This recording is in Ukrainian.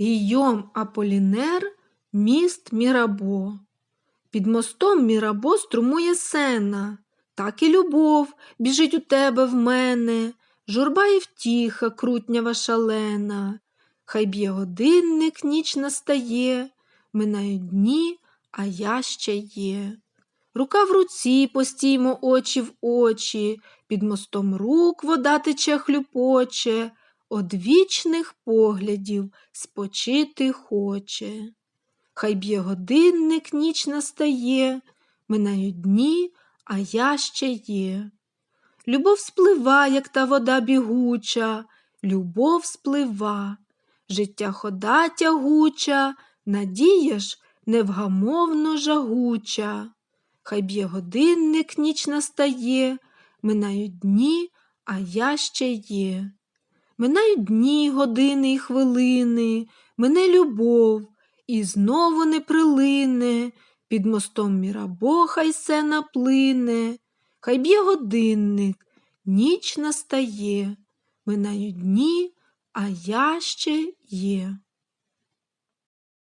Гійом Аполінер, міст Мірабо. Під мостом Мірабо струмує сена, так і любов біжить у тебе в мене, журба і втіха крутнява шалена. Хай б'є годинник, ніч настає, минають дні, а я ще є. Рука в руці постіймо очі в очі, під мостом рук вода тече хлюпоче, од вічних поглядів спочити хоче. Хай б'є годинник, ніч настає, минають дні, а я ще є. Любов сплива, як та вода бігуча, любов сплива, життя хода тягуча, надія ж невгамовно жагуча. Хай б'є годинник, ніч настає, минають дні, а я ще є. Минають дні, години і хвилини, мине любов, і знову не прилине, під мостом Мірабо хай се наплине, хай б'є годинник, ніч настає, минають дні, а я ще є.